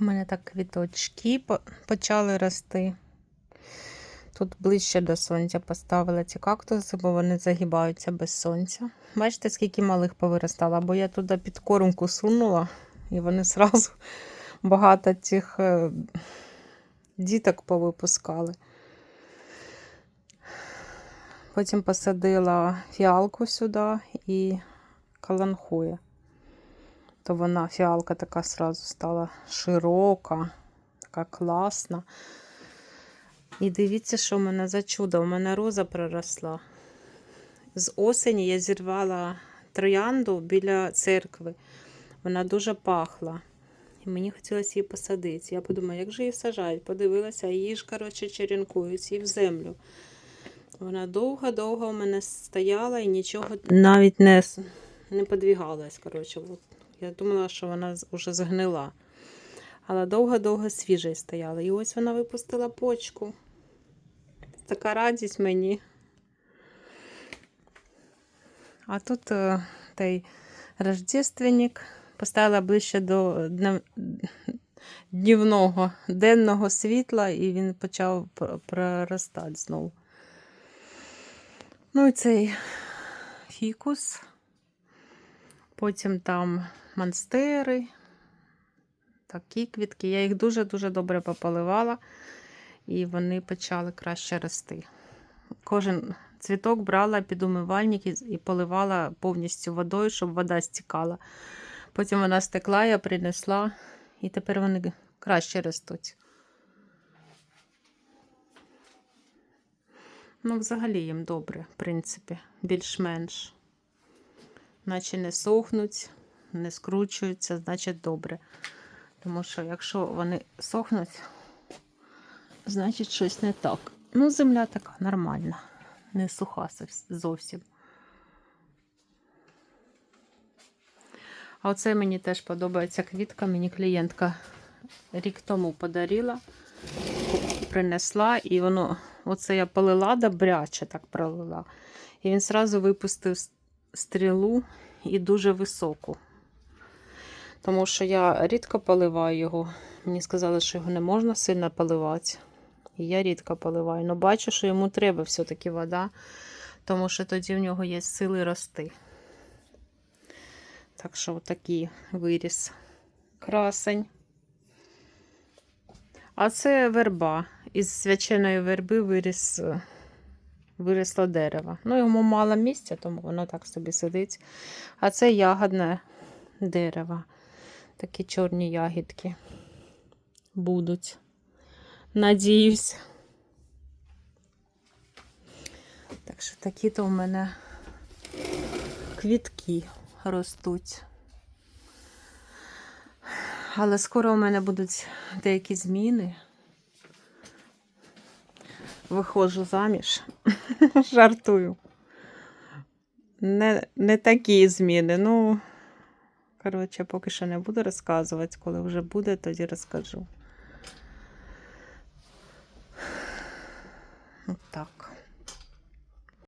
У мене так квіточки почали рости. Тут ближче до сонця поставила ці кактуси, бо вони загибаються без сонця. Бачите, скільки малих повиростало, бо я туди під кормку сунула, і вони зразу багато цих е, діток повипускали. Потім посадила фіалку сюди і каланхоя. То вона фіалка така сразу стала широка, така класна. І дивіться, що в мене за чудо. У мене роза проросла. З осені я зірвала троянду біля церкви. Вона дуже пахла. І мені хотілося її посадити. Я подумала, як же її сажають? Подивилася, її ж, коротше, черенкують її в землю. Вона довго-довго у мене стояла і нічого навіть не, не подвігалась. Коротше. Я думала, що вона уже згнила. Але довго-довго свіжа стояла. І ось вона випустила почку. Така радість мені. А тут е, той рождественник поставила ближче до днівного, денного світла, і він почав проростати знову. Ну і цей фікус. Потім там монстери, такі квітки. Я їх дуже-дуже добре пополивала, і вони почали краще рости. Кожен цвіток брала під умивальник і поливала повністю водою, щоб вода стікала. Потім вона стекла, я принесла, і тепер вони краще ростуть. Ну, взагалі їм добре, в принципі, більш-менш. Наче не сохнуть, не скручуються, значить добре. Тому що якщо вони сохнуть, значить щось не так. Ну, земля така нормальна, не суха зовсім. А оце мені теж подобається квітка. Мені клієнтка рік тому подарила, принесла, і воно, оце я полила добряче так пролила. І він зразу випустив стрілу і дуже високу. Тому що я рідко поливаю його. Мені сказали, що його не можна сильно поливати. І я рідко поливаю. Ну бачу, що йому треба все-таки вода, тому що тоді в нього є сили рости. Так що отакий виріс. Красень. А це верба. Із свяченої верби виріс, е, виросло дерево. Ну, йому мало місця, тому воно так собі сидить. А це ягодне дерево. Такі чорні ягідки будуть. Надіюсь. Так що такі-то у мене квітки ростуть. Але скоро у мене будуть деякі зміни. Виходжу заміж. Жартую. Не, не такі зміни. Ну, коротше, поки що не буду розказувати. Коли вже буде, тоді розкажу. От так.